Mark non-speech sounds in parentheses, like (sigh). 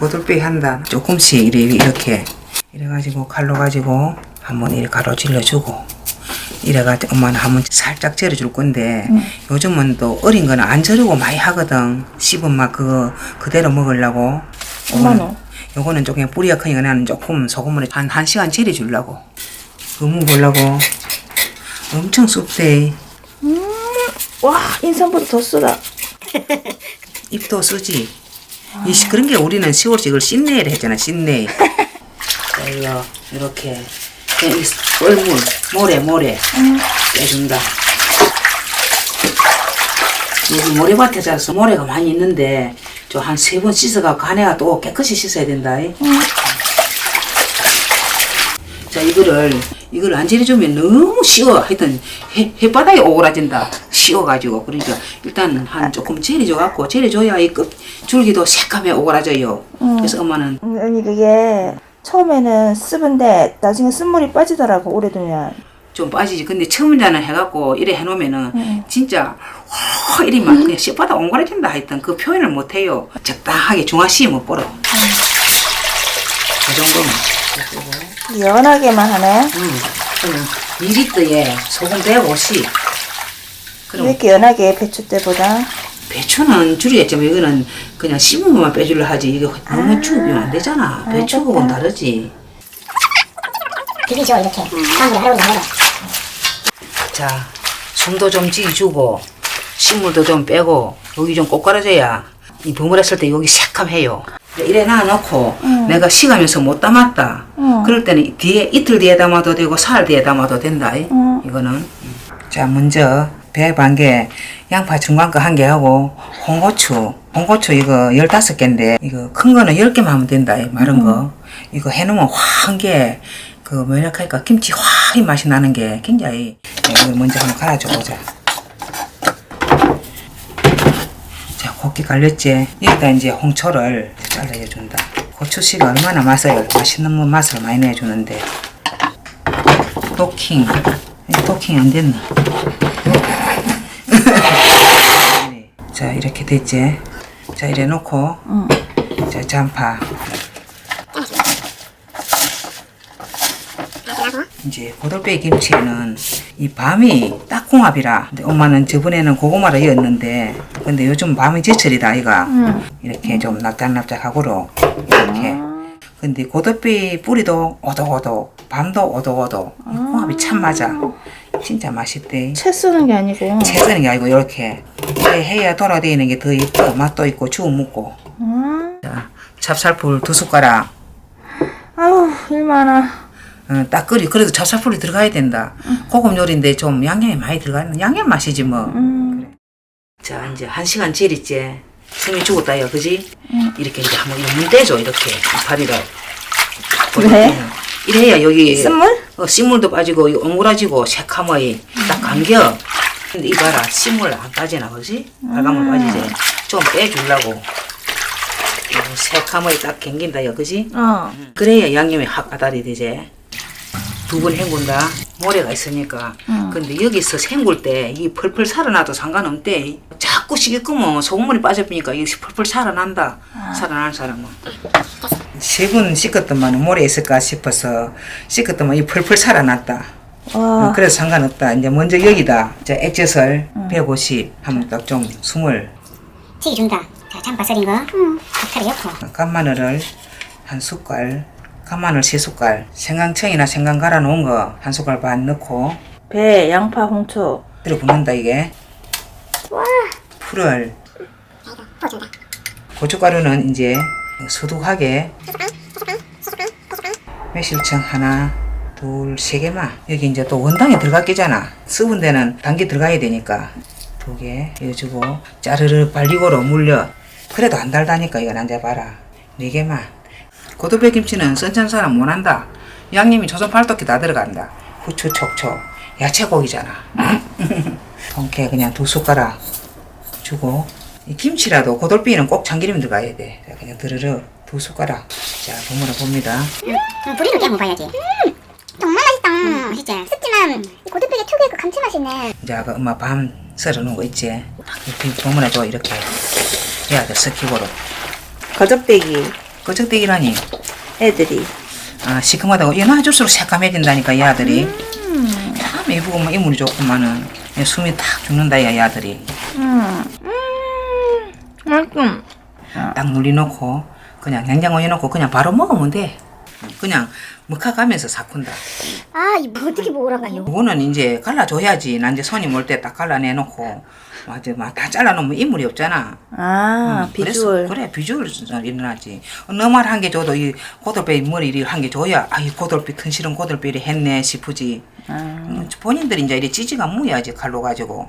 고들빼기 한다. 조금씩 이래, 이렇게. 이래가지고 칼로 가지고 한번 이렇게 가로질러 주고. 이래가지고 엄마는 한번 살짝 절여줄 건데 요즘은 또 어린 거는 안 절이고 많이 하거든. 씹은 맛 그거 그대로 먹으려고. 엄마는? 요거는 조금 뿌리가 크니까 나는 조금 소금으로 한, 한 시간 절여주려고. 그거 먹으려고. 엄청 쑥대. 와 인삼보다 더 쓰다. (laughs) 입도 쓰지. 이 시- 그런 게 우리는 10월씩 이걸 씻내를 했잖아, 씻내. 자, 이거, 이렇게. 이 뻘물, 모래, 모래. 빼준다. 여기 모래밭에 자라서 모래가 많이 있는데, 저 한 세 번 씻어갖고 간에가 또 깨끗이 씻어야 된다. 이. 자, 이거를, 이걸 안 절여주면 너무 쉬워. 하여튼, 해, 햇바닥에 오그라진다. 쉬워가지고. 그러니까, 일단 한 조금 절여줘갖고, 절여줘야 이 끝, 줄기도 새까매 오그라져요. 그래서 엄마는 아니 그게 처음에는 습은데 나중에 쓴물이 빠지더라고 오래 두면. 좀 빠지지. 근데 처음에는 해갖고, 이래 해놓으면은, 진짜, 확, 이리 막, 그냥 햇바닥 오그라진다. 하여튼, 그 표현을 못해요. 적당하게 중화시 못 벌어. 그 정도면. 연하게만 하네. 음, 그럼 2리터에 소금 150. 왜 그럼 이렇게 연하게 배추 때보다? 배추는 줄이겠지만 이거는 그냥 씹은 것만 빼주려 하지 이게 너무 죽으면 안 되잖아. 배추하고는 다르지. 비비죠 이렇게 사람들이 하려고 하려 자, 숨도 좀 지주고 식물도 좀 빼고 여기 좀 꼬꾸라져야 이 버무렸을 때 여기 새kam해요. 이래 놔놓고 내가 식으면서 못 담았다. 응. 그럴 때는 뒤에 이틀 뒤에 담아도 되고 사흘 뒤에 담아도 된다. 이. 응. 이거는 자 먼저 배 반 개, 양파 중간 거 한 개 하고 홍고추, 홍고추 이거 15개인데 이거 큰 거는 10개만 하면 된다. 이 마른 거. 이거 해놓으면 확한 게, 그 뭐랄까 할까 김치 확이 맛이 나는 게 굉장히 이거 먼저 한번 갈아줘 보자. 자, 곱게 갈렸지? 여기다 이제 홍초를 잘라줘 준다. 고추씨가 얼마나 맛을, 맛있는 뭐 맛을 많이 내주는데. 도킹. 이 도킹 안 됐나? (laughs) 자, 이렇게 됐지? 자, 이래 놓고. 자, 잔파. 이제 고돌빼기 김치에는 이 밤이 딱궁합이라 엄마는 저번에는 고구마를 이었는데 근데 요즘 밤이 제철이다 이가 이렇게 좀 납작납작하고로 이렇게 근데 고돌빼기 뿌리도 오독오독 밤도 오독오독 이 궁합이 참 맞아 진짜 맛있대 채 쓰는 게 아니고. 채 쓰는 게 아니고 이렇게 해야 돌아다니는 게 더 예뻐 맛도 있고 주워 먹고 음. 자 찹쌀풀 두 숟가락 아우 일 많아. 어, 딱 끓이 그래도 찹쌀풀이 들어가야 된다. 고급 요리인데 좀 양념이 많이 들어가는 양념 맛이지 뭐. 음. 자 이제 한 시간 지리째 숨이 죽었다요, 그지? 이렇게 이제 한번 문 떼줘 이렇게 이파리를. 왜? 이래야 여기 쓴물? 어, 씨물도 빠지고 이 옹그라지고 새카머이 딱 감겨. 근데 이봐라 씨물 안 빠지나 그지? 빨간물 빠지지. 좀 빼주려고. 요 새카머이 딱 경긴다요, 그지? 어. 그래야 양념이 확 아다리 되지. 두 번 헹군다. 모래가 있으니까. 근데 여기서 헹굴 때 이 펄펄 살아나도 상관없대. 자꾸 끄면 소금물이 빠져보니까 이게 펄펄 살아난다. 살아난 사람은. 세번 씻었더만 모래 있을까 싶어서 씻었더만 이 펄펄 살아났다. 어, 와. 그래서 상관없다. 이제 먼저 여기다. 자, 액젓을 150 하면 딱 좀 숨을 튀기 준다 자 잠바 썰인 거 닭다리 넣고 간마늘을 한 숟갈, 간마늘 세 숟갈, 생강청이나 생강 갈아 놓은 거 한 숟갈 반 넣고 배, 양파, 홍초. 들어 붓는다 이게. 풀을 고춧가루는 이제 소독하게 매실청 하나, 둘, 세 개만. 여기 이제 또 원당에 들어갔겠잖아. 썩은 데는 단계 들어가야 되니까 두개 해주고 짜르르 발리고로 물려. 그래도 안 달다니까 이건 앉아봐라. 네 개만. 고도배 김치는 선찬 사람 못한다. 양념이 조선 팔도끼 다 들어간다. 후추 촉촉. 야채고기잖아. (laughs) 통깨 그냥 두 숟가락 주고 이 김치라도 고돌비는 꼭 참기름이 들어가야 돼. 자, 그냥 드르르 두 숟가락. 자, 버무려 봅니다. 음, 뿌리를 깨고 봐야지 정말 맛있다 맛있지 습지만 이 고들빼기 특유의 그 감칠맛이 있네 이제 그 엄마 밤 썰어 놓은 거 있지? 이렇게 버무려줘 이렇게 해야 돼. 스키고로. 거적대기. 거적대기라니. 애들이. 아 시큼하다고 이 놔줄수록 새까매진다니까 이 아들이. 참 이쁘고 뭐 이물이 좋구만은 이 숨이 탁 죽는다 야, 이 아들이. 음. 음. 맛있음. 딱 눌리놓고 그냥 냉장고에 넣고 그냥 바로 먹으면 돼. 그냥 먹어가면서 사푼다. 아 이거 어떻게 먹으라가요? 그거는 이제 갈라줘야지. 난 이제 손님 올 때 딱 갈라내놓고 맞아, 막다 잘라놓으면 인물이 없잖아. 아, 음, 그래서 비주얼. 그래 비주얼 일어나지. 어느 말한개 줘도 이 고돌빼 머리를 한개 줘야 아 이 고돌빼 튼실은 고돌빼를 했네 싶으지. 아. 음, 본인들이 이제 이래 찌지가 무야지 칼로 가지고.